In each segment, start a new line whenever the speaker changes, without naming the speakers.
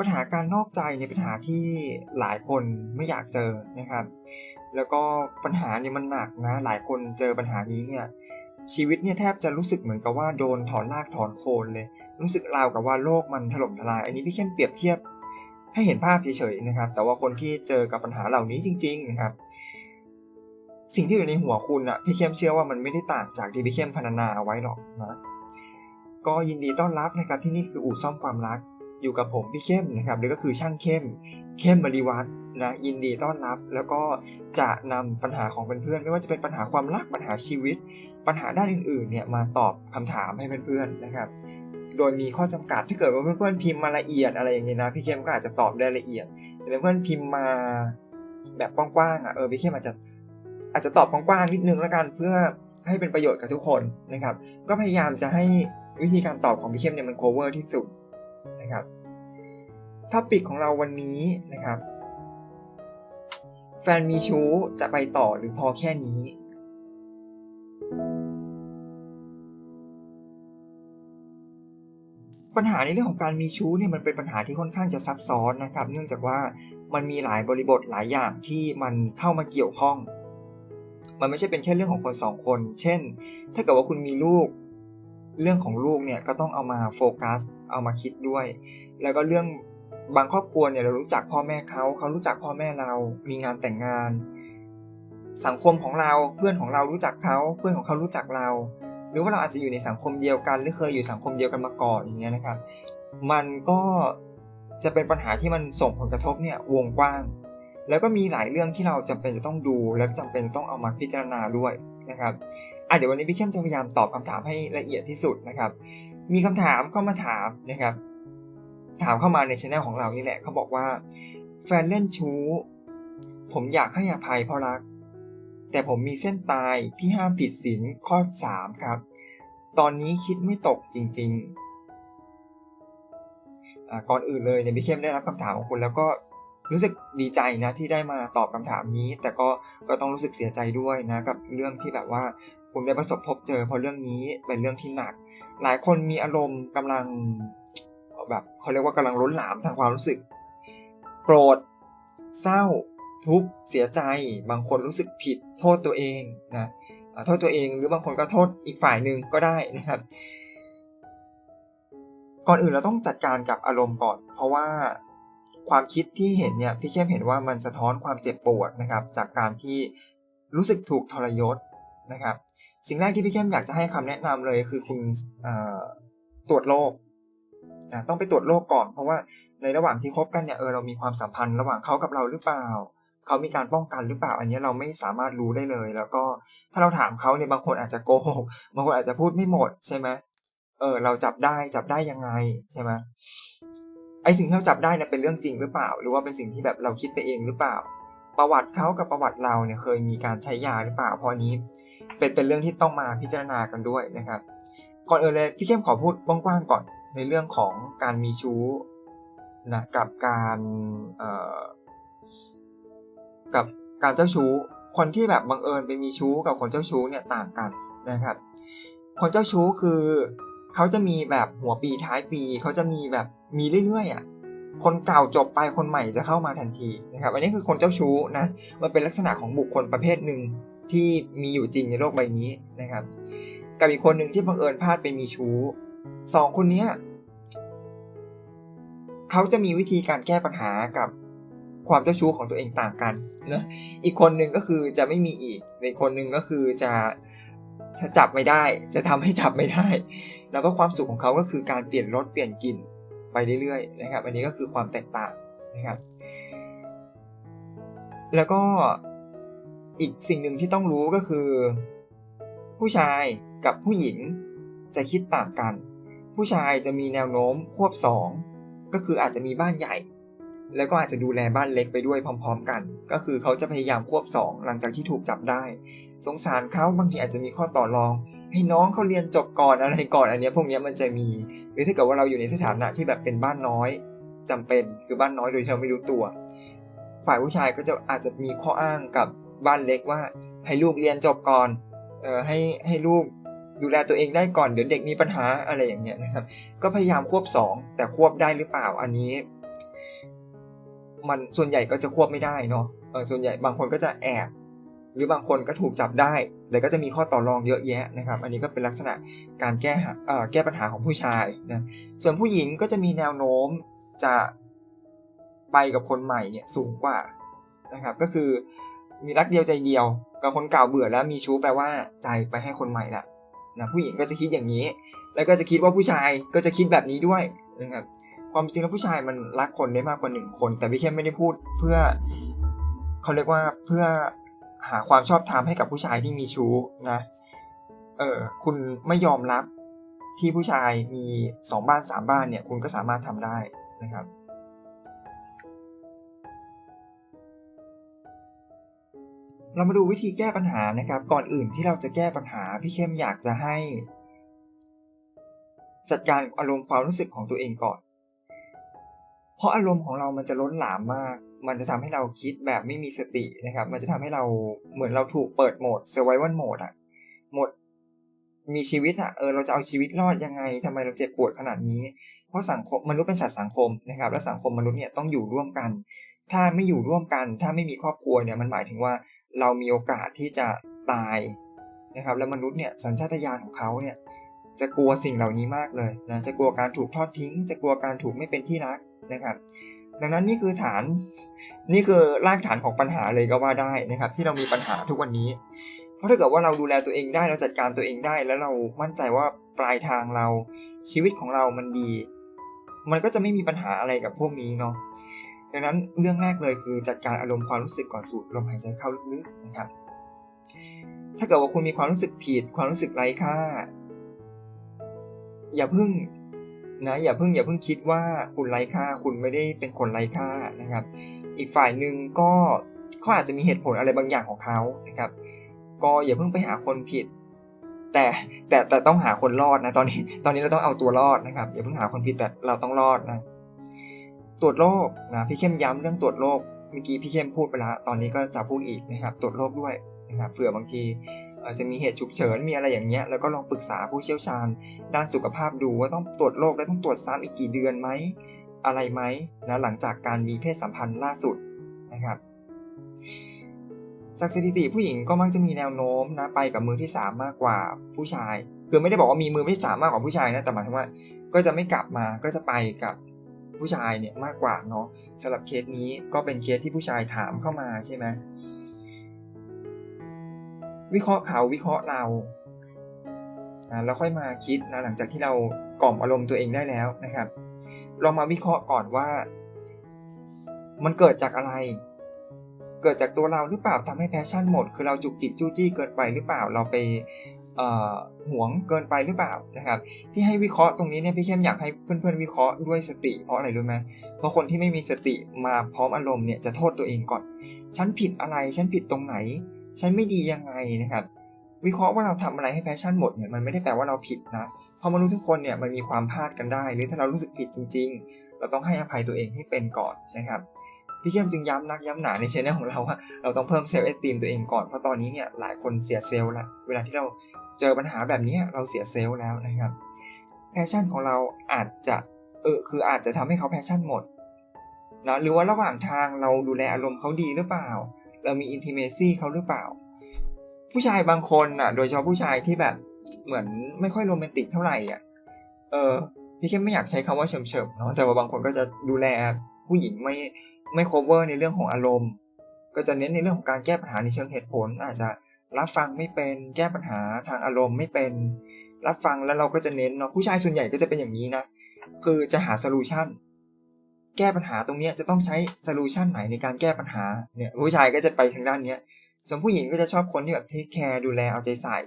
ปัญหาการนอกใจในปัญหาที่หลายคนไม่อยากเจอนะครับ แล้วก็ปัญหาเนี่ยมันหนักนะ หลายคนเจอปัญหานี้เนี่ยชีวิตเนี่ยแทบจะรู้สึกเหมือนกับว่าโดนถอนรากถอนโคนเลย รู้สึกราวกับว่าโลกมันถล่มทลาย อันนี้พี่เข้มเปรียบเทียบให้เห็นภาพเฉยๆนะครับ แต่ว่าคนที่เจอกับปัญหาเหล่านี้จริง ๆ นะครับ สิ่งที่อยู่ในหัวคุณอะพี่เข้มเชื่อว่ามันไม่ได้ต่างจากที่พี่เข้มพรรณนาเอาไว้หรอกนะก็ยินดีต้อนรับนะครับที่นี่คืออู่ซ่อมความรัก อยู่กับผมพี่เข้มนะครับหรือก็คือช่างเข้มเข้มบริวัตรนะยินดีต้อนรับ แล้วก็จะนำปัญหาของเพื่อนๆไม่ว่าจะเป็นปัญหาความรักปัญหาชีวิต ปัญหาด้านอื่นๆเนี่ยมาตอบคำถามให้เพื่อนๆนะครับ โดยมีข้อจำกัดถ้าเกิดว่าเพื่อนๆพิมพ์มาละเอียดอะไรอย่างเงี้ยนะ พี่เข้มก็อาจจะตอบได้ละเอียดแต่เพื่อนพิมพ์มาแบบกว้างๆอะเออพี่เข้มอาจจะอาจจะตอบกว้างๆนิดนึงแล้วกันเพื่อให้เป็นประโยชน์กับทุกคนนะครับ ก็พยายามจะให้วิธีการตอบของพี่เข้มเนี่ยมัน cover ที่สุด นะครับท็อปิกของเราวันนี้นะครับ แฟนมีชู้จะไปต่อหรือพอแค่นี้ ปัญหาในเรื่องของการมีชู้เนี่ยมันเป็นปัญหาที่ค่อนข้างจะซับซ้อนนะครับ เนื่องจากว่ามันมีหลายบริบทหลายอย่างที่มันเข้ามาเกี่ยวข้อง มันไม่ใช่เป็นแค่เรื่องของคนสองคน เช่น ถ้าเกิดว่าคุณมีลูก เรื่องของลูกเนี่ยก็ต้องเอามาโฟกัส เอามาคิดด้วย แล้วก็เรื่องบางครอบครัวเนี่ยเรารู้จักพ่อแม่เขาเขารู้จักพ่อแม่เรา มีงานแต่งงาน สังคมของเราเพื่อนของเรารู้จักเขาเพื่อนของเขารู้จักเรา หรือว่าเราอาจจะอยู่ในสังคมเดียวกัน หรือเคยอยู่สังคมเดียวกันมาก่อนอย่างเงี้ยนะครับ มันก็จะเป็นปัญหาที่มันส่งผลกระทบเนี่ยวงกว้าง แล้วก็มีหลายเรื่องที่เราจำเป็นจะต้องดู และจำเป็นต้องเอามาพิจารณาด้วย นะครับอะเดี๋ยววันนี้พี่เข้มจะพยายามตอบคำถามให้ละเอียดที่สุดนะครับ มีคำถามก็มาถามนะครับ ถามเข้ามาในช anel ของเรานี่แหละเขาบอกว่า แฟนเล่นชู้ ผมอยากให้อภัยเพราะรัก แต่ผมมีเส้นตายที่ห้ามผิดศีลข้อ 3 ครับ ตอนนี้คิดไม่ตกจริง ๆ ก่อนอื่นเลยเนี่ยพี่เข้มได้รับคำถามของคุณแล้วก็ รู้สึกดีใจนะที่ได้มาตอบคำถามนี้ แต่ก็ก็ต้องรู้สึกเสียใจด้วยนะกับเรื่องที่แบบว่าคุณได้ประสบพบเจอเพราะเรื่องนี้เป็นเรื่องที่หนัก หลายคนมีอารมณ์กำลังแบบเขาเรียกว่ากำลังล้นหลามทางความรู้สึก โกรธเศร้า ทุกข์เสียใจ บางคนรู้สึกผิดโทษตัวเองนะโทษตัวเองหรือบางคนก็โทษอีกฝ่ายหนึ่งก็ได้นะครับ ก่อนอื่นเราต้องจัดการกับอารมณ์ก่อน เพราะว่า ความคิดที่เห็นเนี่ยพี่เข้มเห็นว่ามันสะท้อนความเจ็บปวดนะครับ จากการที่รู้สึกถูกทรยศนะครับ สิ่งแรกที่พี่เข้มอยากจะให้คำแนะนำเลยคือคุณตรวจโรคนะต้องไปตรวจโรคก่อน เพราะว่าในระหว่างที่คบกันเนี่ยเออเรามีความสัมพันธ์ระหว่างเขากับเราหรือเปล่าเขามีการป้องกันหรือเปล่า อันนี้เราไม่สามารถรู้ได้เลย แล้วก็ถ้าเราถามเขาเนี่ยบางคนอาจจะโกหกบางคนอาจจะพูดไม่หมดใช่ไหมเออเราจับได้จับได้ยังไงใช่ไหม ไอสิ่งที่เราจับได้เนี่ยเป็นเรื่องจริงหรือเปล่า หรือว่าเป็นสิ่งที่แบบเราคิดไปเองหรือเปล่า ประวัติเขากับประวัติเราเนี่ยเคยมีการใช้ยาหรือเปล่าพราะนี้ เป็นเป็นเรื่องที่ต้องมาพิจารณากันด้วยนะครับ ก่อนอื่นเลยพี่เข้มขอพูดกว้างๆก่อนในเรื่องของการมีชู้นะกับการเอ่อกับการเจ้าชู้ คนที่แบบบังเอิญไปมีชู้กับคนเจ้าชู้เนี่ยต่างกันนะครับ คนเจ้าชู้คือ เขาจะมีแบบหัวปีท้ายปี เขาจะมีแบบมีเรื่อยๆอะคนเก่าจบไปคนใหม่จะเข้ามาทันทีนะครับอันนี้คือคนเจ้าชู้นะมันเป็นลักษณะของบุคคลประเภทหนึ่งที่มีอยู่จริงในโลกใบนี้นะครับ กับอีกคนหนึ่งที่บังเอิญพลาดไปมีชู้สองคนเนี้ยเขาจะมีวิธีการแก้ปัญหากับความเจ้าชู้ของตัวเองต่างกันนะอีกคนหนึ่งก็คือจะไม่มีอีกอีกคนหนึ่งก็คือจะ จะจับไม่ได้จะทำให้จับไม่ได้ แล้วก็ความสุขของเขาก็คือการเปลี่ยนรสเปลี่ยนกลิ่นไปเรื่อยๆนะครับ อันนี้ก็คือความแตกต่างนะครับ แล้วก็อีกสิ่งหนึ่งที่ต้องรู้ก็คือ ผู้ชายกับผู้หญิงจะคิดต่างกัน ผู้ชายจะมีแนวโน้มควบสองก็คืออาจจะมีบ้านใหญ่ แล้วก็อาจจะดูแลบ้านเล็กไปด้วยพร้อม ๆ กัน ก็คือเขาจะพยายามควบสองหลังจากที่ถูกจับได้ สงสารเขาบางทีอาจจะมีข้อต่อรอง ให้น้องเขาเรียนจบก่อนอะไรก่อนอันนี้พวกนี้มันจะมี หรือถ้าเกิดว่าเราอยู่ในสถานะที่แบบเป็นบ้านน้อยจำเป็นคือบ้านน้อยโดยที่เราไม่รู้ตัว ฝ่ายผู้ชายก็จะอาจจะมีข้ออ้างกับบ้านเล็กว่า ให้ลูกเรียนจบก่อนเออให้ให้ลูกดูแลตัวเองได้ก่อนเดี๋ยวเด็กมีปัญหาอะไรอย่างเงี้ยนะครับ ก็พยายามควบ 2 แต่ควบได้หรือเปล่าอันนี้ มันส่วนใหญ่ก็จะควบไม่ได้เนาะเออส่วนใหญ่บางคนก็จะแอบหรือบางคนก็ถูกจับได้ แต่ก็จะมีข้อต่อรองเยอะแยะนะครับ อันนี้ก็เป็นลักษณะการแก้แก้ปัญหาของผู้ชายนะ ส่วนผู้หญิงก็จะมีแนวโน้มจะไปกับคนใหม่เนี่ยสูงกว่านะครับ ก็คือมีรักเดียวใจเดียว กับคนเก่าเบื่อแล้วมีชู้แปลว่าใจไปให้คนใหม่ละนะผู้หญิงก็จะคิดอย่างนี้ แล้วก็จะคิดว่าผู้ชายก็จะคิดแบบนี้ด้วยนะครับ ความจริงแล้วผู้ชายมันรักคนได้มากกว่าหนึ่งคน แต่พี่เข้มไม่ได้พูดเพื่อเขาเรียกว่าเพื่อหาความชอบธรรมให้กับผู้ชายที่มีชู้นะ เออคุณไม่ยอมรับที่ผู้ชายมีสองบ้านสามบ้านเนี่ย คุณก็สามารถทำได้นะครับเรามาดูวิธีแก้ปัญหานะครับ ก่อนอื่นที่เราจะแก้ปัญหา พี่เข้มอยากจะให้ จัดการอารมณ์ความรู้สึกของตัวเองก่อน เพราะอารมณ์ของเรามันจะล้นหลามมาก มันจะทำให้เราคิดแบบไม่มีสตินะครับ มันจะทำให้เราเหมือนเราถูกเปิดโหมด survival mode อะโหมดมีชีวิตอะเออเราจะเอาชีวิตรอดยังไงทำไมเราเจ็บปวดขนาดนี้ เพราะสังคมมนุษย์เป็นสัตว์สังคมนะครับ และสังคมมนุษย์เนี่ยต้องอยู่ร่วมกัน ถ้าไม่อยู่ร่วมกัน ถ้าไม่มีครอบครัวเนี่ยมันหมายถึงว่าเรามีโอกาสที่จะตายนะครับ แล้วมนุษย์เนี่ยสัญชาตญาณของเขาเนี่ยจะกลัวสิ่งเหล่านี้มากเลยนะจะกลัวการถูกทอดทิ้ง จะกลัวการถูกไม่เป็นที่รัก นะครับ ดังนั้นนี่คือฐานนี่คือรากฐานของปัญหาเลยก็ว่าได้นะครับ ที่เรามีปัญหาทุกวันนี้ เพราะถ้าเกิดว่าเราดูแลตัวเองได้เราจัดการตัวเองได้ แล้วเรามั่นใจว่าปลายทางเราชีวิตของเรามันดี มันก็จะไม่มีปัญหาอะไรกับพวกนี้เนาะดังนั้นเรื่องแรกเลยคือจัดการอารมณ์ความรู้สึกก่อนสูดลมหายใจเข้าลึกๆนะครับ ถ้าเกิดว่าคุณมีความรู้สึกผิด ความรู้สึกไร้ค่า อย่าเพึ่ง นะอย่าเพึ่งอย่าเพึ่งคิดว่าคุณไร้ค่าคุณไม่ได้เป็นคนไร้ค่านะครับ อีกฝ่ายหนึ่งก็เขาอาจจะมีเหตุผลอะไรบางอย่างของเขานะครับ ก็อย่าเพิ่งไปหาคนผิด แต่แต่แต่ต้องหาคนรอดนะตอนนี้ตอนนี้เราต้องเอาตัวรอดนะครับ อย่าเพิ่งหาคนผิดแต่เราต้องรอดนะตรวจโรคนะพี่เข้มย้ำเรื่องตรวจโรคเมื่อกี้พี่เข้มพูดไปแล้วตอนนี้ก็จะพูดอีกนะครับ ตรวจโรคด้วยนะครับเผื่อบางที อาจจะมีเหตุฉุกเฉินมีอะไรอย่างเงี้ยแล้วก็ลองปรึกษาผู้เชี่ยวชาญ ด้านสุขภาพดูว่าต้องตรวจโรคและต้องตรวจซ้ำอีกกี่เดือนไหมอะไรไหมนะหลังจากการมีเพศสัมพันธ์ล่าสุดนะครับ จากสถิติผู้หญิงก็มักจะมีแนวโน้มนะไปกับมือที่ 3 มากกว่าผู้ชาย คือไม่ได้บอกว่ามีมือที่สามมากกว่าผู้ชายนะแต่หมายถึงว่า ก็จะไม่กลับมาก็จะไปกับผู้ชายเนี่ยมากกว่าเนาะสำหรับเคสนี้ก็เป็นเคสที่ผู้ชายถามเข้ามาใช่ไหม วิเคราะห์เขาวิเคราะห์เราแล้วค่อยมาคิดนะหลังจากที่เรากล่อมอารมณ์ตัวเองได้แล้วนะครับลองมาวิเคราะห์ก่อนว่า มันเกิดจากอะไร เกิดจากตัวเราหรือเปล่าทำให้แพชชั่นหมด คือเราจุกจิกจู้จี้เกินไปหรือเปล่า เราไปหวงเกินไปหรือเปล่านะครับ ที่ให้วิเคราะห์ตรงนี้เนี่ยพี่เข้มอยากให้เพื่อนๆวิเคราะห์ด้วยสติ เพราะอะไรรู้ไหมเพราะคนที่ไม่มีสติมาพร้อมอารมณ์เนี่ยจะโทษตัวเองก่อน ฉันผิดอะไร ฉันผิดตรงไหน ฉันไม่ดียังไงนะครับ วิเคราะห์ว่าเราทำอะไรให้แพชชั่นหมดเนี่ยมันไม่ได้แปลว่าเราผิดนะเพราะมนุษย์ทุกคนเนี่ยมันมีความพลาดกันได้ หรือถ้าเรารู้สึกผิดจริง ๆ เราต้องให้อภัยตัวเองให้เป็นก่อนนะครับพี่เข้มจึงย้ำนักย้ำหนาในชแนลของเราว่าเราต้องเพิ่มเซลล์เอสติมตัวเองก่อนเพราะตอนนี้เนี่ยหลายคนเสียเซลล์ละเวลาที่เราเจอปัญหาแบบนี้เราเสียเซลล์แล้วนะครับแพชชั่นของเราอาจจะเออคืออาจจะทำให้เขาแพชชั่นหมดนะหรือว่าระหว่างทางเราดูแลอารมณ์เขาดีหรือเปล่า เรามีอินทิเมซี่เขาหรือเปล่า ผู้ชายบางคนอะ โดยเฉพาะผู้ชายที่แบบเหมือนไม่ค่อยโรแมนติกเท่าไหร่อะเออพี่แค่ไม่อยากใช้คำว่าเฉิมๆเนาะแต่ว่าบางคนก็จะดูแลผู้หญิงไม่ไม่ cover ในเรื่องของอารมณ์ ก็จะเน้นในเรื่องของการแก้ปัญหาในเชิงเหตุผล อาจจะรับฟังไม่เป็นแก้ปัญหาทางอารมณ์ไม่เป็น รับฟังแล้วเราก็จะเน้นเนาะผู้ชายส่วนใหญ่ก็จะเป็นอย่างนี้นะ คือจะหาโซลูชัน แก้ปัญหาตรงนี้จะต้องใช้โซลูชันไหนในการแก้ปัญหาเนี่ยผู้ชายก็จะไปทางด้านเนี้ยส่วนผู้หญิงก็จะชอบคนที่แบบเทคแคร์ดูแลเอาใจใส่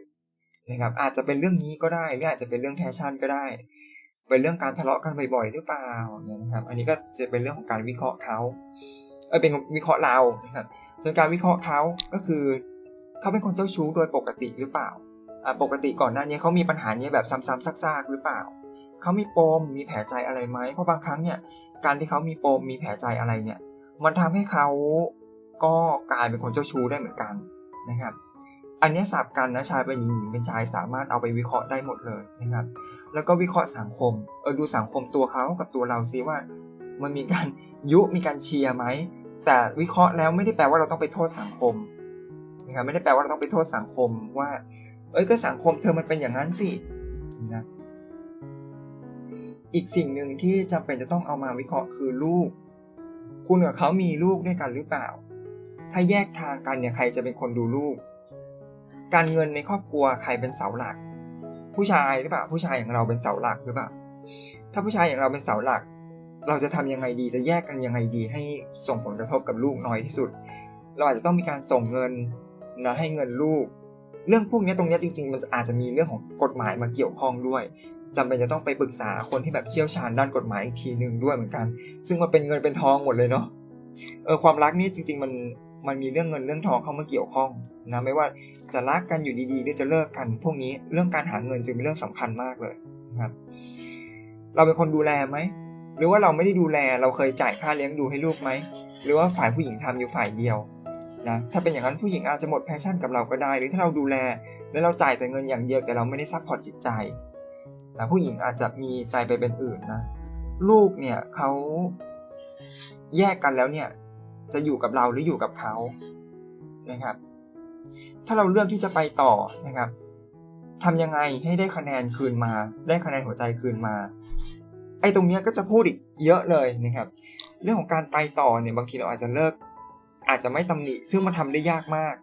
นะครับอาจจะเป็นเรื่องนี้ก็ได้หรืออาจจะเป็นเรื่องแพชชั่นก็ได้ เป็นเรื่องการทะเลาะกันบ่อยๆหรือเปล่าเนี่ยนะครับอันนี้ก็จะเป็นเรื่องของการวิเคราะห์เขาเออเป็นวิเคราะห์เรานะครับส่วนการวิเคราะห์เขาก็คือเขาเป็นคนเจ้าชู้โดยปกติหรือเปล่าอ่าปกติก่อนหน้านี้เขามีปัญหานี้แบบซ้ำๆซากๆหรือเปล่าเขามีปมมีแผลใจอะไรไหมเพราะบางครั้งเนี่ย การที่เขามีปมมีแผลใจอะไรเนี่ย มันทำให้เขาก็กลายเป็นคนเจ้าชู้ได้เหมือนกันนะครับ อันนี้สับกันนะชายเป็นหญิงหญิงเป็นชายสามารถเอาไปวิเคราะห์ได้หมดเลยนะครับ แล้วก็วิเคราะห์สังคมเออดูสังคมตัวเขากับตัวเราซิว่า มันมีการยุมีการเชียร์ไหมแต่วิเคราะห์แล้วไม่ได้แปลว่าเราต้องไปโทษสังคมนะครับไม่ได้แปลว่าเราต้องไปโทษสังคมว่า เอ้ยก็สังคมเธอมันเป็นอย่างนั้นสินี่นะ อีกสิ่งหนึ่งที่จำเป็นจะต้องเอามาวิเคราะห์คือลูก คุณกับเขามีลูกด้วยกันหรือเปล่า ถ้าแยกทางกันเนี่ยใครจะเป็นคนดูลูก การเงินในครอบครัวใครเป็นเสาหลัก ผู้ชายหรือเปล่า ผู้ชายอย่างเราเป็นเสาหลักหรือเปล่า ถ้าผู้ชายอย่างเราเป็นเสาหลัก เราจะทำยังไงดีจะแยกกันยังไงดี ให้ส่งผลกระทบกับลูกน้อยที่สุด เราอาจจะต้องมีการส่งเงินนะให้เงินลูก เรื่องพวกนี้ตรงนี้จริง ๆ มันอาจจะมีเรื่องของกฎหมายมาเกี่ยวข้องด้วยจำเป็นจะต้องไปปรึกษาคนที่แบบเชี่ยวชาญด้านกฎหมายอีกทีหนึ่งด้วยเหมือนกัน ซึ่งมันเป็นเงินเป็นทองหมดเลยเนาะเออความรักนี่จริง ๆ มันมันมีเรื่องเงินเรื่องทองเข้ามาเกี่ยวข้องนะไม่ว่าจะรักกันอยู่ดีๆหรือจะเลิกกัน พวกนี้เรื่องการหาเงินจึงเป็นเรื่องสำคัญมากเลยนะครับ เราเป็นคนดูแลไหมหรือว่าเราไม่ได้ดูแลเราเคยจ่ายค่าเลี้ยงดูให้ลูกไหมหรือว่าฝ่ายผู้หญิงทำอยู่ฝ่ายเดียว นะถ้าเป็นอย่างนั้นผู้หญิงอาจจะหมดแพชชั่นกับเราก็ได้ หรือถ้าเราดูแล แล้วเราจ่ายแต่เงินอย่างเดียวแต่เราไม่ได้ซัพพอร์ตจิตใจนะผู้หญิงอาจจะมีใจไปเป็นอื่นนะลูกเนี่ยเขาแยกกันแล้วเนี่ยจะอยู่กับเราหรืออยู่กับเขานะครับ ถ้าเราเลือกที่จะไปต่อนะครับทำยังไงให้ได้คะแนนคืนมา ได้คะแนนหัวใจคืนมาไอ้ตรงเนี้ยก็จะพูดอีกเยอะเลยนะครับ เรื่องของการไปต่อเนี่ยบางทีเราอาจจะเลิก อาจจะไม่ตำหนิซึ่งมันทาได้ยากมาก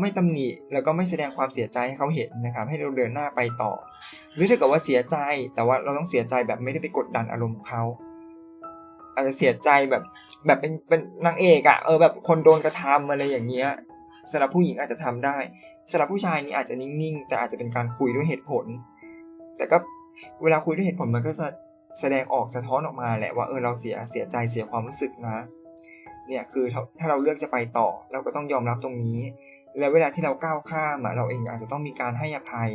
ไม่ตำหนิแล้วก็ไม่แสดงความเสียใจให้เขาเห็นนะครับ ให้เราเดินหน้าไปต่อ หรือถ้าเกิดว่าเสียใจ แต่ว่าเราต้องเสียใจแบบไม่ได้ไปกดดันอารมณ์เขาอาจจะเสียใจแบบแบบเป็นเป็นนางเอกอะเออแบบคนโดนกระทำอะไรอย่างเงี้ยสำหรับผู้หญิงอาจจะทำได้สำหรับผู้ชายนี่อาจจะนิ่งๆ แต่อาจจะเป็นการคุยด้วยเหตุผล แต่ก็เวลาคุยด้วยเหตุผลมันก็จะแสดงออกสะท้อนออกมาแหละว่าเออเราเสียเสียใจเสียความรู้สึกนะ เนี่ยคือถ้าเราเลือกจะไปต่อ เราก็ต้องยอมรับตรงนี้ แล้วเวลาที่เราก้าวข้ามเราเองอาจจะต้องมีการให้อภัย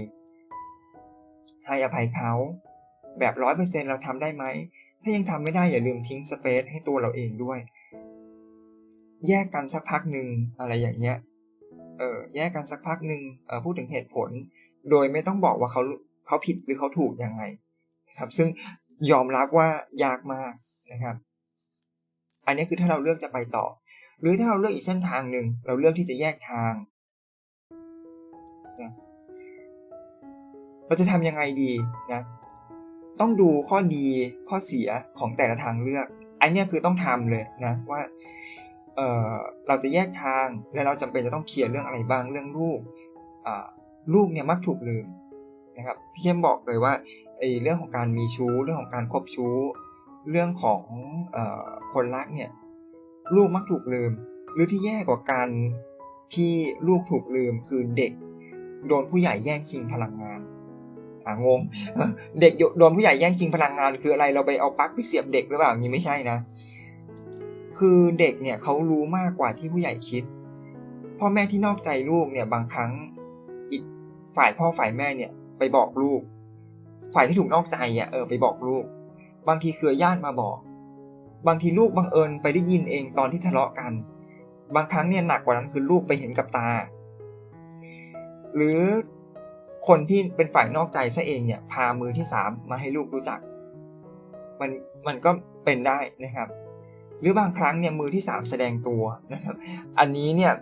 ให้อภัยเขาแบบร้อยเปอร์เซ็นเราทำได้ไหม ถ้ายังทำไม่ได้อย่าลืมทิ้งสเปซให้ตัวเราเองด้วย แยกกันสักพักหนึ่งอะไรอย่างเงี้ย เออแยกกันสักพักหนึ่งเออพูดถึงเหตุผล โดยไม่ต้องบอกว่าเขาเขาผิดหรือเขาถูกยังไงครับ ซึ่งยอมรับว่ายากมากนะครับ อันนี้คือถ้าเราเลือกจะไปต่อ หรือถ้าเราเลือกอีกเส้นทางหนึ่งเราเลือกที่จะแยกทางนะเราจะทำยังไงดีนะต้องดูข้อดีข้อเสียของแต่ละทางเลือก อันนี้คือต้องทำเลยนะว่าเเราจะแยกทางและเราจำเป็นจะต้องเคลียร์เรื่องอะไรบ้างเรื่องลูกลูกเนี่ยมักถูกลืมนะครับพี่เข้มบอกเลยว่าไอ้เรื่องของการมีชู้เรื่องของการคบชู้ เรื่องของอคนรักเนี่ยลูกมักถูกลืม หรือที่แย่กว่าการที่ลูกถูกลืมคือเด็ก โดนผู้ใหญ่แย่งชิงพลังงานอ่างง เด็กโดนผู้ใหญ่แย่งชิงพลังงาน คืออะไรเราไปเอาปลั๊กไปเสียบเด็กหรือเปล่านี้ไม่ใช่นะ คือเด็กเนี่ยเขารู้มากกว่าที่ผู้ใหญ่คิด พ่อแม่ที่นอกใจลูกเนี่ยบางครั้งอีกฝ่ายพ่อฝ่ายแม่เนี่ยไปบอกลูก ฝ่ายที่ถูกนอกใจอะเออไปบอกลูก บางทีเครือญาติมาบอก บางทีลูกบังเอิญไปได้ยินเองตอนที่ทะเลาะกัน บางครั้งเนี่ยหนักกว่านั้นคือลูกไปเห็นกับตา หรือคนที่เป็นฝ่ายนอกใจซะเองเนี่ยพามือที่สามมาให้ลูกรู้จัก มันมันก็เป็นได้นะครับ หรือบางครั้งเนี่ยมือที่3แสดงตัวนะครับ อันนี้เนี่ย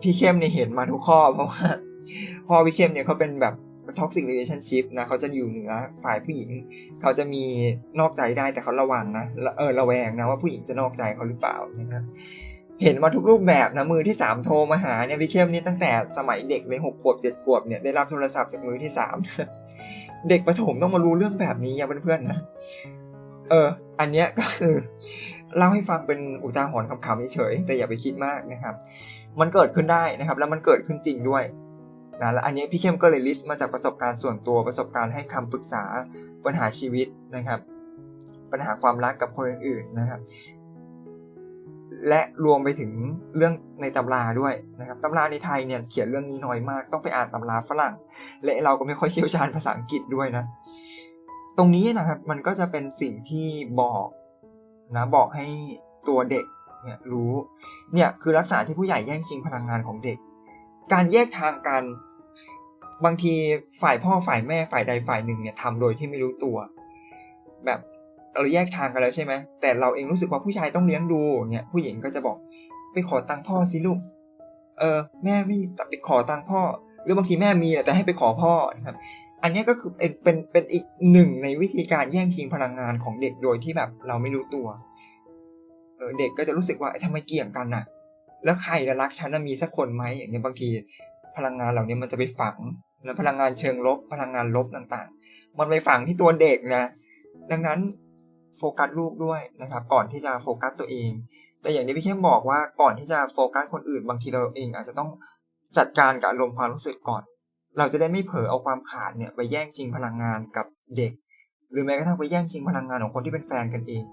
พี่เข้มเนี่ยเห็นมาทุกข้อเพราะว่าพ่อพี่เข้มเนี่ยเขาเป็นแบบ ท็อกซิกเรลชั่นชิพนะเขาจะอยู่เหนือฝ่ายผู้หญิง เขาจะมีนอกใจได้แต่เขาระวังนะเออระแวงนะว่าผู้หญิงจะนอกใจเขาหรือเปล่านะครับเห็นมาทุกรูปแบบนะมือที่ 3 โทรมาหาเนี่ยพี่เข้มนี่ตั้งแต่สมัยเด็กเลยหกขวบเจ็ดขวบเนี่ยได้รับโทรศัพท์จากมือที่ 3 เด็กประถมต้องมารู้เรื่องแบบนี้อย่าเพื่อนๆนะเออ อันเนี้ยก็คือเล่าให้ฟังเป็นอุทาหรณ์คำๆเฉยๆแต่อย่าไปคิดมากนะครับ มันเกิดขึ้นได้นะครับ แล้วมันเกิดขึ้นจริงด้วย นะและอันนี้พี่เข้มก็เลยลิสต์มาจากประสบการณ์ส่วนตัวประสบการณ์ให้คำปรึกษาปัญหาชีวิตนะครับ ปัญหาความรักกับคนอื่นๆนะครับ และรวมไปถึงเรื่องในตำราด้วยนะครับตำราในไทยเนี่ยเขียนเรื่องนี้น้อยมาก ต้องไปอ่านตำราฝรั่ง และเราก็ไม่ค่อยเชี่ยวชาญภาษาอังกฤษด้วยนะ ตรงนี้นะครับมันก็จะเป็นสิ่งที่บอกนะบอกให้ตัวเด็กเนี่ยรู้เนี่ยคือลักษณะที่ผู้ใหญ่แย่งชิงพลังงานของเด็ก การแยกทางกัน บางทีฝ่ายพ่อฝ่ายแม่ฝ่ายใดฝ่ายหนึ่งเนี่ยทำโดยที่ไม่รู้ตัว แบบเราแยกทางกันแล้วใช่ไหมแต่เราเองรู้สึกว่าผู้ชายต้องเลี้ยงดูเงี้ยผู้หญิงก็จะบอกไปขอตังค์พ่อสิลูกเออแม่ไม่มีแต่ไปขอตังค์พ่อ หรือบางทีแม่มีแต่ให้ไปขอพ่อนะครับอันนี้ก็คือเป็นเป็นเป็นอีกหนึ่งในวิธีการแย่งชิงพลังงานของเด็กโดยที่แบบเราไม่รู้ตัวเออเด็กก็จะรู้สึกว่าทำไมเกี่ยงกันน่ะ แล้วใครจะรักฉันน่ะมีสักคนไหมอย่างเงี้ยบางทีพลังงานเหล่านี้มันจะไปฝัง แล้วพลังงานเชิงลบ พลังงานลบต่างๆ มันไปฝังที่ตัวเด็กนะ ดังนั้นโฟกัสลูกด้วยนะครับ ก่อนที่จะโฟกัสตัวเอง แต่อย่างที่พี่เข้มบอกว่าก่อนที่จะโฟกัสคนอื่น บางทีเราเองอาจจะต้องจัดการกับอารมณ์ความรู้สึกก่อน เราจะได้ไม่เผลอเอาความขาดเนี่ยไปแย่งชิงพลังงานกับเด็ก หรือแม้กระทั่งไปแย่งชิงพลังงานของคนที่เป็นแฟนกันเอง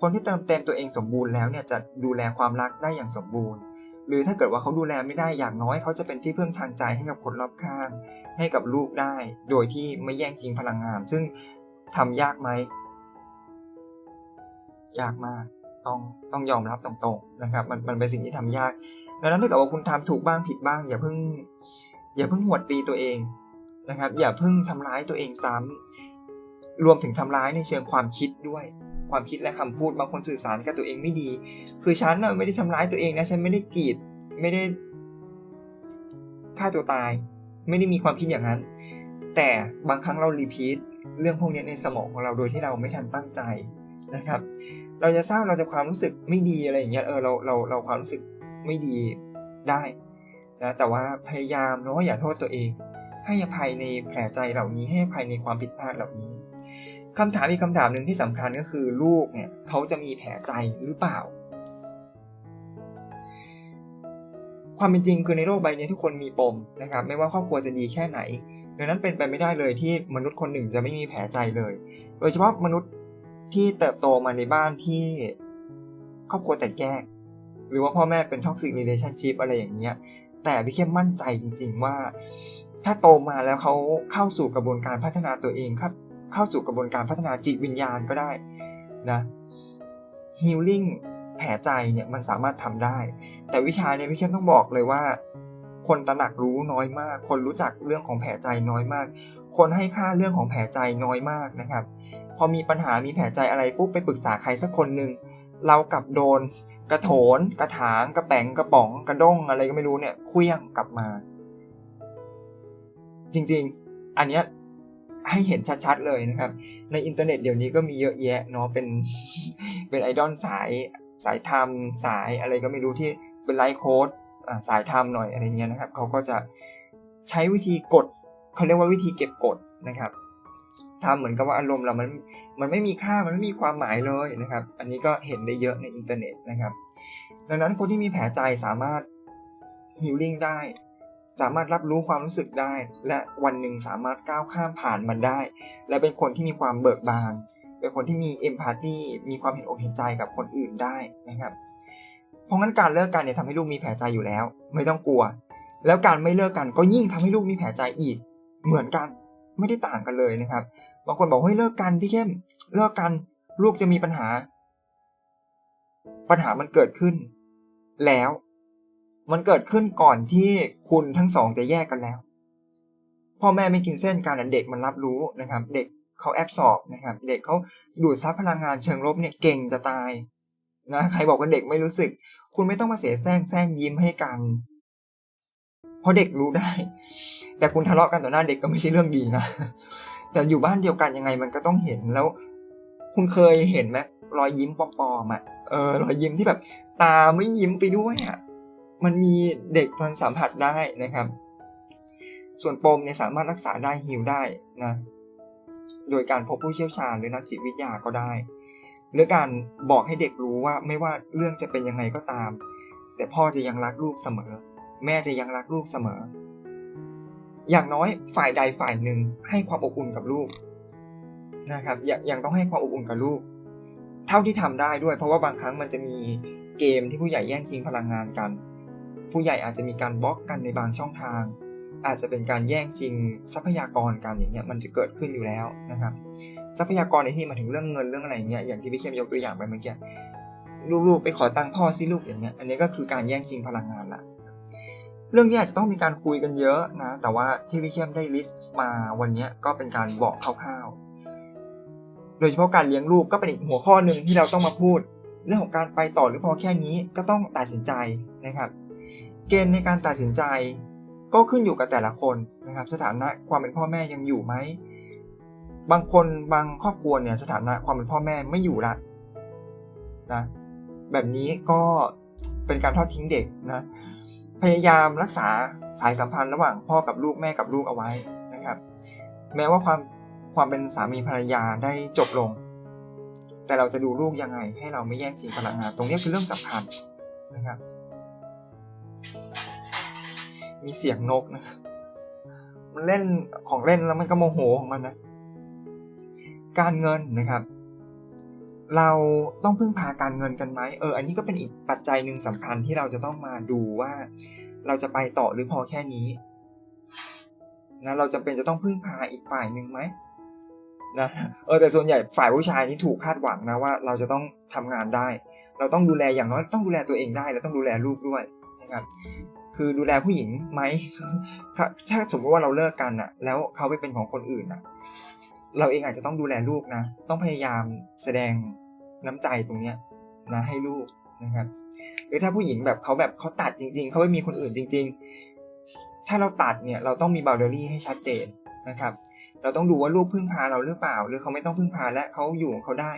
คนที่เติมเต็มตัวเองสมบูรณ์แล้วเนี่ยจะดูแลความรักได้อย่างสมบูรณ์ หรือถ้าเกิดว่าเขาดูแลไม่ได้อย่างน้อยเขาจะเป็นที่พึ่งทางใจให้กับคนรอบข้าง ให้กับลูกได้ โดยที่ไม่แย่งชิงพลังงาน ซึ่งทำยากไหมยากมากต้องต้องยอมรับตรงๆนะครับ มันมันเป็นสิ่งที่ทำยากดังนั้นถ้าเกิดว่าคุณทำถูกบ้างผิดบ้าง อย่าเพิ่ง อย่าเพิ่งหวดตีตัวเองนะครับ อย่าเพิ่งทำร้ายตัวเองซ้ำรวมถึงทำร้ายในเชิงความคิดด้วย ความคิดและคำพูดบางคนสื่อสารกับตัวเองไม่ดี คือฉันน่ะไม่ได้ทำร้ายตัวเองนะฉันไม่ได้กรีดไม่ได้ฆ่าตัวตาย ไม่ได้มีความคิดอย่างนั้น แต่บางครั้งเรารีพีทเรื่องพวกนี้ในสมองของเราโดยที่เราไม่ทันตั้งใจนะครับ เราจะเศร้าเราจะความรู้สึกไม่ดีอะไรอย่างเงี้ยเออเราเราเราความรู้สึกไม่ดีได้นะแต่ว่าพยายามเนาะอย่าโทษตัวเอง ให้อภัยในแผลใจเหล่านี้ให้อภัยในความผิดพลาดเหล่านี้ คำถามอีกคำถามหนึ่งที่สำคัญก็คือลูกเนี่ยเขาจะมีแผลใจหรือเปล่า ความเป็นจริงคือในโลกใบนี้ทุกคนมีปมนะครับ ไม่ว่าครอบครัวจะดีแค่ไหนดังนั้นเป็นไปไม่ได้เลยที่มนุษย์คนหนึ่งจะไม่มีแผลใจเลย โดยเฉพาะมนุษย์ที่เติบโตมาในบ้านที่ครอบครัวแตกแยกหรือว่าพ่อแม่เป็นท็อกซิก e เ a t i o n s h i p อะไรอย่างเงี้ยแต่พี่เข้มมั่นใจจริง ๆว่า ถ้าโตมาแล้วเขาเข้าสู่กระบวนการพัฒนาตัวเองครับ เข้าสู่กระบวนการพัฒนาจิตวิญญาณก็ได้นะ healing แผลใจเนี่ยมันสามารถทำได้ แต่วิชาเนี่ยพี่เข้มต้องบอกเลยว่า คนตระหนักรู้น้อยมาก คนรู้จักเรื่องของแผลใจน้อยมาก คนให้ค่าเรื่องของแผลใจน้อยมากนะครับ พอมีปัญหามีแผลใจอะไรปุ๊บไปปรึกษาใครสักคนหนึ่งเรากลับโดน กระโถน กระถาง กระแป๋งกระป๋อง กระด้งอะไรก็ไม่รู้เนี่ยคลี้ยงกลับมา จริง ๆ อันเนี้ย ให้เห็นชัดๆเลยนะครับ ในอินเทอร์เน็ตเดี๋ยวนี้ก็มีเยอะแยะเนาะเป็นเป็นไอดอลสายสายธรรมสายอะไรก็ไม่รู้ที่เป็นไลฟ์โค้ดสายธรรมหน่อยอะไรเงี้ยนะครับเขาก็จะใช้วิธีกดเขาเรียกว่าวิธีเก็บกดนะครับทำเหมือนกับว่าอารมณ์เรามันมันไม่มีค่ามันไม่มีความหมายเลยนะครับ อันนี้ก็เห็นได้เยอะในอินเทอร์เน็ตนะครับ ดังนั้นคนที่มีแผลใจสามารถฮิลลิ่งได้ สามารถรับรู้ความรู้สึกได้ และวันหนึ่งสามารถก้าวข้ามผ่านมันได้ และเป็นคนที่มีความเบิกบาน เป็นคนที่มีเอมพัตตีมีความเห็นอกเห็นใจกับคนอื่นได้นะครับ เพราะงั้นการเลิกกันเนี่ยทำให้ลูกมีแผลใจอยู่แล้ว ไม่ต้องกลัว แล้วการไม่เลิกกันก็ยิ่งทำให้ลูกมีแผลใจอีก เหมือนกันไม่ได้ต่างกันเลยนะครับ บางคนบอกเฮ้ยเลิกกันพี่เข้มเลิกกันลูกจะมีปัญหา ปัญหามันเกิดขึ้น แล้ว มันเกิดขึ้นก่อนที่คุณทั้งสองจะแยกกันแล้ว พ่อแม่ไม่กินเส้นการเด็กมันรับรู้นะครับ เด็กเขาแอบสอบนะครับ เด็กเขาดูดซับพลังงานเชิงลบเนี่ยเก่งจะตายนะใครบอกว่าเด็กไม่รู้สึก คุณไม่ต้องมาเสียแซงแซงยิ้มให้กัน เพราะเด็กรู้ได้ แต่คุณทะเลาะกันต่อหน้าเด็กก็ไม่ใช่เรื่องดีนะแต่อยู่บ้านเดียวกันยังไงมันก็ต้องเห็นแล้ว คุณเคยเห็นไหมรอยยิ้มปลอมๆอะเออรอยยิ้มที่แบบ ตาไม่ยิ้มไปด้วยอะ มันมีเด็กมันสัมผัสได้นะครับ ส่วนปมเนี่ยสามารถรักษาได้ฮิวได้นะโดยการพบผู้เชี่ยวชาญหรือนักจิตวิทยาก็ได้ หรือการบอกให้เด็กรู้ว่าไม่ว่าเรื่องจะเป็นยังไงก็ตาม แต่พ่อจะยังรักลูกเสมอ แม่จะยังรักลูกเสมอ อย่างน้อยฝ่ายใดฝ่ายหนึ่งให้ความอบอุ่นกับลูกนะครับยังยังต้องให้ความอบอุ่นกับลูก เท่าที่ทำได้ด้วย เพราะว่าบางครั้งมันจะมีเกมที่ผู้ใหญ่แย่งชิงพลังงานกัน ผู้ใหญ่อาจจะมีการบล็อกกันในบางช่องทาง อาจจะเป็นการแย่งชิงทรัพยากรกันอย่างเงี้ยมันจะเกิดขึ้นอยู่แล้วนะครับทรัพยากรในที่มาถึงเรื่องเงินเรื่องอะไรเงี้ยอย่างที่พี่เข้มยกตัวอย่างไปเมื่อกี้ลูกๆไปขอตังค์พ่อสิลูกอย่างเงี้ยอันนี้ก็คือการแย่งชิงพลังงานละเรื่องนี้อาจจะต้องมีการคุยกันเยอะนะ แต่ว่าที่พี่เข้มได้ลิสต์มาวันนี้ก็เป็นการบอกคร่าวๆ โดยเฉพาะการเลี้ยงลูกก็เป็นอีกหัวข้อหนึ่งที่เราต้องมาพูด เรื่องของการไปต่อหรือพอแค่นี้ก็ต้องตัดสินใจนะครับ เกณฑ์ในการตัดสินใจ ก็ขึ้นอยู่กับแต่ละคนนะครับ สถานะความเป็นพ่อแม่ยังอยู่ไหมบางคนบางครอบครัวเนี่ยสถานะความเป็นพ่อแม่ไม่อยู่ละนะแบบนี้ก็เป็นการทอดทิ้งเด็กนะพยายามรักษาสายสัมพันธ์ระหว่างพ่อกับลูกแม่กับลูกเอาไว้นะครับ แม้ว่าความความเป็นสามีภรรยาได้จบลง แต่เราจะดูลูกยังไง ให้เราไม่แย่งชิงพลังงานตรงนี้คือเรื่องสำคัญนะครับ มีเสียงนกนะ มันเล่นของเล่นแล้วมันก็โมโหของมันนะ การเงินนะครับ เราต้องพึ่งพาการเงินกันไหมเออ อันนี้ก็เป็นอีกปัจจัยหนึ่งสำคัญที่เราจะต้องมาดูว่า เราจะไปต่อหรือพอแค่นี้นะเราจำเป็นจะต้องพึ่งพาอีกฝ่ายหนึ่งไหมนะเออแต่ส่วนใหญ่ฝ่ายผู้ชายนี่ถูกคาดหวังนะว่าเราจะต้องทำงานได้ เราต้องดูแลอย่างน้อยต้องดูแลตัวเองได้ แล้วต้องดูแลลูกด้วยนะครับ คือดูแลผู้หญิงไหมถ้าสมมติว่าเราเลิกกันอะแล้วเขาไปเป็นของคนอื่นอะเราเองอาจจะต้องดูแลลูกนะ ต้องพยายามแสดงน้ำใจตรงเนี้ยนะให้ลูกนะครับ หรือถ้าผู้หญิงแบบเขาแบบเขาตัดจริง ๆ เขาไม่มีคนอื่นจริง ๆ ถ้าเราตัดเนี่ยเราต้องมีบา u เดอรี่ให้ชัดเจนนะครับ เราต้องดูว่าลูกพึ่งพาเราหรือเปล่า หรือเขาไม่ต้องพึ่งพาและเขาอยู่ของเขาได้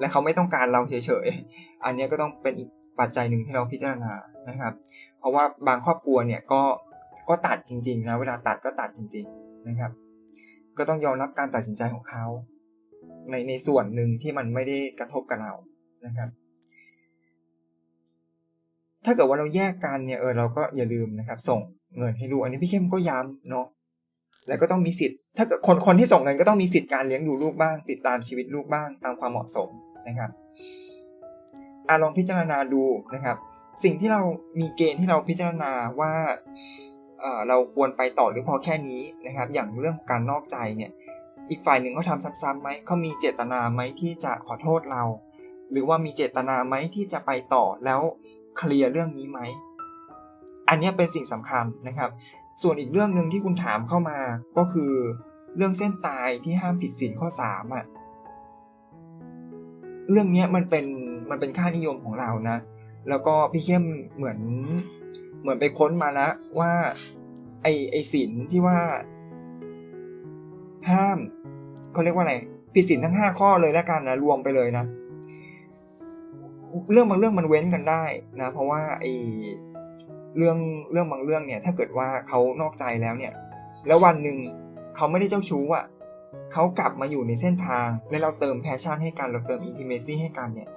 และเขาไม่ต้องการเราเฉยๆ อันนี้ก็ต้องเป็นอีกปัจจัยหนึ่งที่เราพิจารณานะครับ เพราะว่าบางครอบครัวเนี่ยก็ก็ตัดจริง ๆ นะ เวลาตัดก็ตัดจริง ๆนะครับ ก็ต้องยอมรับการตัดสินใจของเขา ในในส่วนหนึ่งที่มันไม่ได้กระทบกับเรานะครับ ถ้าเกิดว่าเราแยกกันเนี่ยเออเราก็อย่าลืมนะครับ ส่งเงินให้ลูกอันนี้พี่เข้มก็ย้ำเนาะแล้วก็ต้องมีสิทธิ์ถ้าเกิดคนคนที่ส่งเงินก็ต้องมีสิทธิ์การเลี้ยงดูลูกบ้าง ติดตามชีวิตลูกบ้าง ตามความเหมาะสมนะครับอาลองพิจารณาดูนะครับ สิ่งที่เรามีเกณฑ์ที่เราพิจารณาว่าเราควรไปต่อหรือพอแค่นี้นะครับ อย่างเรื่องการนอกใจเนี่ย อีกฝ่ายหนึ่งเขาทำซ้ำๆไหมเขามีเจตนาไหมที่จะขอโทษเรา หรือว่ามีเจตนาไหมที่จะไปต่อแล้วเคลียร์เรื่องนี้ไหม อันนี้เป็นสิ่งสำคัญนะครับ ส่วนอีกเรื่องหนึ่งที่คุณถามเข้ามาก็คือเรื่องเส้นตายที่ห้ามผิดศีลข้อ3อะ เรื่องนี้มันเป็นมันเป็นค่านิยมของเรานะ แล้วก็พี่เข้มเหมือนเหมือนไปค้นมาแล้วว่า ไอไอศีลที่ว่า ห้ามเขาเรียกว่าอะไรผิดศีลทั้ง5ข้อเลยแล้วกันนะรวมไปเลยนะ เรื่องบางเรื่องมันเว้นกันได้นะ เพราะว่าไอเรื่องเรื่องบางเรื่องเนี่ย ถ้าเกิดว่าเขานอกใจแล้วเนี่ย แล้ววันหนึ่งเขาไม่ได้เจ้าชู้อะเขากลับมาอยู่ในเส้นทาง และเราเติมแพชชั่นให้กันเราเติมอินทิเมซี่ให้กันเนี่ย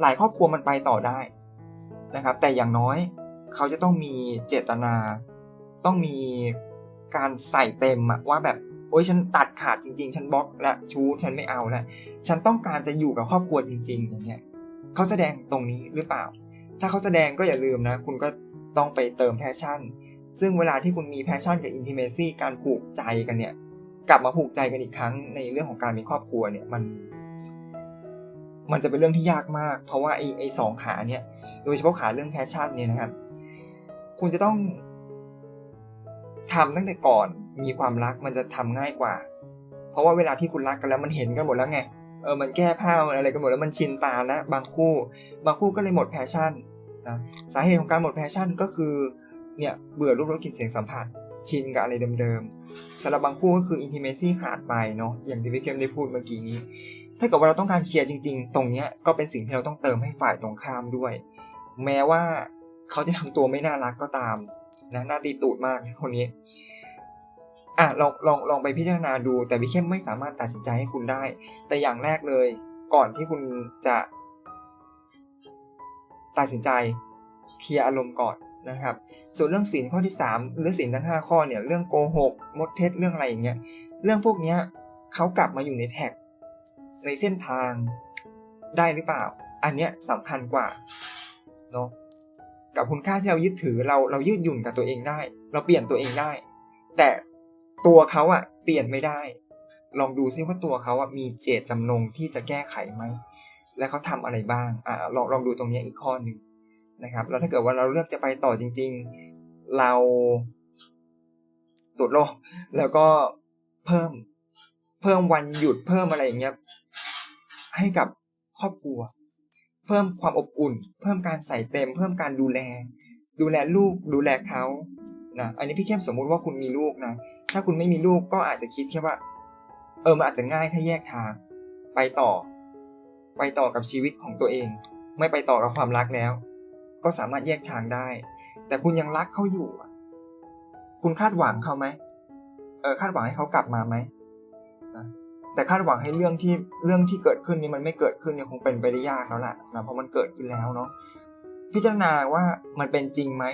หลายครอบครัวมันไปต่อได้ นะครับ แต่อย่างน้อยเขาจะต้องมีเจตนา ต้องมีการใส่เต็มอะว่าแบบโอ้ยฉันตัดขาดจริง ๆ ฉันบล็อกและชูฉันไม่เอาแล้วฉันต้องการจะอยู่กับครอบครัวจริง ๆ อย่างเงี้ยเขาแสดงตรงนี้หรือเปล่า ถ้าเขาแสดงก็อย่าลืมนะ คุณก็ต้องไปเติมแพชชั่น ซึ่งเวลาที่คุณมีแพชชั่นกับอินทิเมซี่การผูกใจกันเนี่ย กลับมาผูกใจกันอีกครั้งในเรื่องของการมีครอบครัวเนี่ยมัน มันจะเป็นเรื่องที่ยากมาก เพราะว่าไอ้ไอ้สองขาเนี่ยโดยเฉพาะขาเรื่องแพชชั่นเนี่ยนะครับ คุณจะต้องทำตั้งแต่ก่อนมีความรักมันจะทำง่ายกว่า เพราะว่าเวลาที่คุณรักกันแล้วมันเห็นกันหมดแล้วไงเออมันแก้ผ้าอะไรกันหมดแล้วมันชินตาแล้วบางคู่ บางคู่ก็เลยหมดแพชชั่นนะสาเหตุของการหมดแพชชั่นก็คือเนี่ยเบื่อรูปรสกลิ่นเสียงสัมผัสชินกับอะไรเดิมๆสำหรับบางคู่ก็คืออินทิเมซี่ขาดไปเนาะอย่างที่พี่เข้มได้พูดเมื่อกี้นี้ ถ้าเกิดว่าเราต้องการเคลียร์จริง ๆ ตรงเนี้ยก็เป็นสิ่งที่เราต้องเติมให้ฝ่ายตรงข้ามด้วย แม้ว่าเขาจะทำตัวไม่น่ารักก็ตามนะหน้าตีตูดมากคนนี้อะลองลองลองไปพิจารณาดู แต่พี่เข้มไม่สามารถตัดสินใจให้คุณได้ แต่อย่างแรกเลย ก่อนที่คุณจะ ตัดสินใจเคลียร์อารมณ์ก่อนนะครับ ส่วนเรื่องศีลข้อที่ 3 หรือศีลทั้ง 5 ข้อเนี่ยเรื่องโกหกมดเท็จเรื่องอะไรอย่างเงี้ยเรื่องพวกเนี้ยเขากลับมาอยู่ในแท็ก ในเส้นทางได้หรือเปล่า อันเนี้ยสำคัญกว่าเนาะกับคุณค่าที่เรายึดถือเราเรายืดหยุ่นกับตัวเองได้ เราเปลี่ยนตัวเองได้ แต่ตัวเขาอะเปลี่ยนไม่ได้ ลองดูซิว่าตัวเขาอะมีเจตจำนงที่จะแก้ไขไหมและเขาทำอะไรบ้างอ่าลองลองดูตรงนี้อีกข้อหนึ่งนะครับ แล้วถ้าเกิดว่าเราเลือกจะไปต่อจริง ๆ เราตรวจโรคแล้วก็เพิ่มเพิ่มวันหยุดเพิ่มอะไรอย่างเงี้ย ให้กับครอบครัว เพิ่มความอบอุ่น เพิ่มการใส่เต็ม เพิ่มการดูแล ดูแลลูกดูแลเขานะอันนี้พี่เข้มสมมุติว่าคุณมีลูกนะถ้าคุณไม่มีลูกก็อาจจะคิดแค่ว่า เออมันอาจจะง่ายถ้าแยกทาง ไปต่อ ไปต่อกับชีวิตของตัวเอง ไม่ไปต่อกับความรักแล้ว ก็สามารถแยกทางได้ แต่คุณยังรักเขาอยู่คุณคาดหวังเขาไหมเออคาดหวังให้เขากลับมาไหม แต่คาดหวังให้เรื่องที่เรื่องที่เกิดขึ้นนี้มันไม่เกิดขึ้นเนี่ยคงเป็นไปได้ยากแล้วแหละนะเพราะมันเกิดขึ้นแล้วเนาะพิจารณาว่ามันเป็นจริงไหม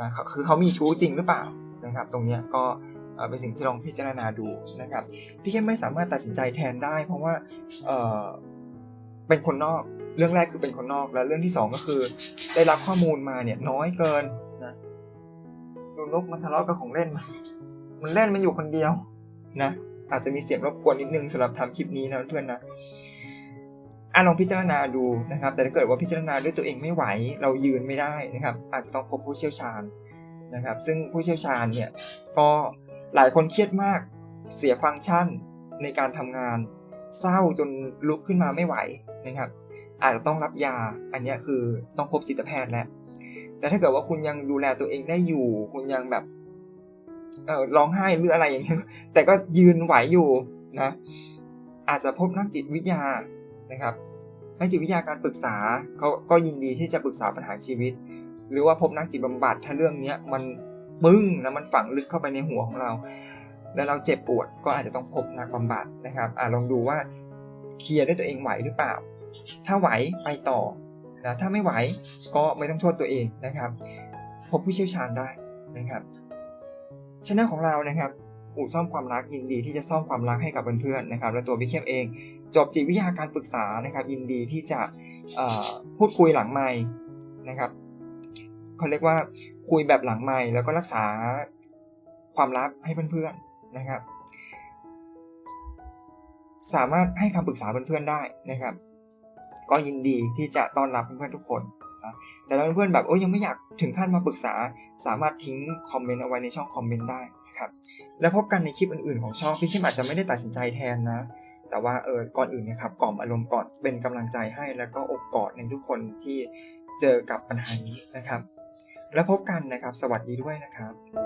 นะคือเขามีชู้จริงหรือเปล่านะครับ ตรงเนี้ยก็เป็นสิ่งที่ลองพิจารณาดูนะครับ พี่เข้มไม่สามารถตัดสินใจแทนได้ เพราะว่าเออเป็นคนนอกเรื่องแรกคือเป็นคนนอกแล้วเรื่องที่สองก็คือ ได้รับข้อมูลมาเนี่ยน้อยเกินนะดูนกมันทะเลาะกับของเล่นมันมันเล่นมันอยู่คนเดียวนะ อาจจะมีเสียงรบกวนนิดนึงสำหรับทำคลิปนี้นะเพื่อนๆนะอะลองพิจารณาดูนะครับ แต่ถ้าเกิดว่าพิจารณาด้วยตัวเองไม่ไหว เรายืนไม่ได้นะครับ อาจจะต้องพบผู้เชี่ยวชาญนะครับ ซึ่งผู้เชี่ยวชาญเนี่ยก็หลายคนเครียดมากเสียฟังก์ชันในการทำงานเศร้าจนลุกขึ้นมาไม่ไหวนะครับ อาจจะต้องรับยาอันนี้คือต้องพบจิตแพทย์แล้วแต่ถ้าเกิดว่าคุณยังดูแลตัวเองได้อยู่ คุณยังแบบ ร้องไห้หรืออะไรอย่างเงี้ยแต่ก็ยืนไหวอยู่นะอาจจะพบนักจิตวิทยานะครับนักจิตวิทยาการปรึกษาเขาก็ยินดีที่จะปรึกษาปัญหาชีวิต หรือว่าพบนักจิตบำบัดถ้าเรื่องเนี้ยมันปึ้งแล้วมันฝังลึกเข้าไปในหัวของเรา แล้วเราเจ็บปวดก็อาจจะต้องพบนักบำบัดนะครับอ่าลองดูว่าเคลียร์ด้วยตัวเองไหวหรือเปล่า ถ้าไหวไปต่อนะถ้าไม่ไหวก็ไม่ต้องโทษตัวเองนะครับ พบผู้เชี่ยวชาญได้นะครับ ชนลของเรานะครับอู่ซ่อมความรักยินดีที่จะซ่อมความรักให้กับเพื่อนๆนะครับ และตัวพี่เข้มเอง จบจิตวิทยาการปรึกษานะครับ ยินดีที่จะพูดคุยหลังไมค์นะครับเขาเรียกว่าคุยแบบหลังไมค์แล้วก็รักษาความลับให้เพื่อนๆนะครับ สามารถให้คำปรึกษาเพื่อนๆได้นะครับ ก็ยินดีที่จะต้อนรับเพื่อนๆทุกคน นะแต่ถ้าเพื่อนๆแบบโอ้ยยังไม่อยากถึงขั้นมาปรึกษา สามารถทิ้งคอมเมนต์เอาไว้ในช่องคอมเมนต์ได้นะครับแล้วพบกันในคลิปอื่นๆของช่องพี่เข้มอาจจะไม่ได้ตัดสินใจแทนนะ แต่ว่าเออก่อนอื่นนะครับกล่อมอารมณ์ก่อนเป็นกำลังใจให้แล้วก็อกกอดในทุกคนที่เจอกับปัญหานี้นะครับ แล้วพบกันนะครับ สวัสดีด้วยนะครับ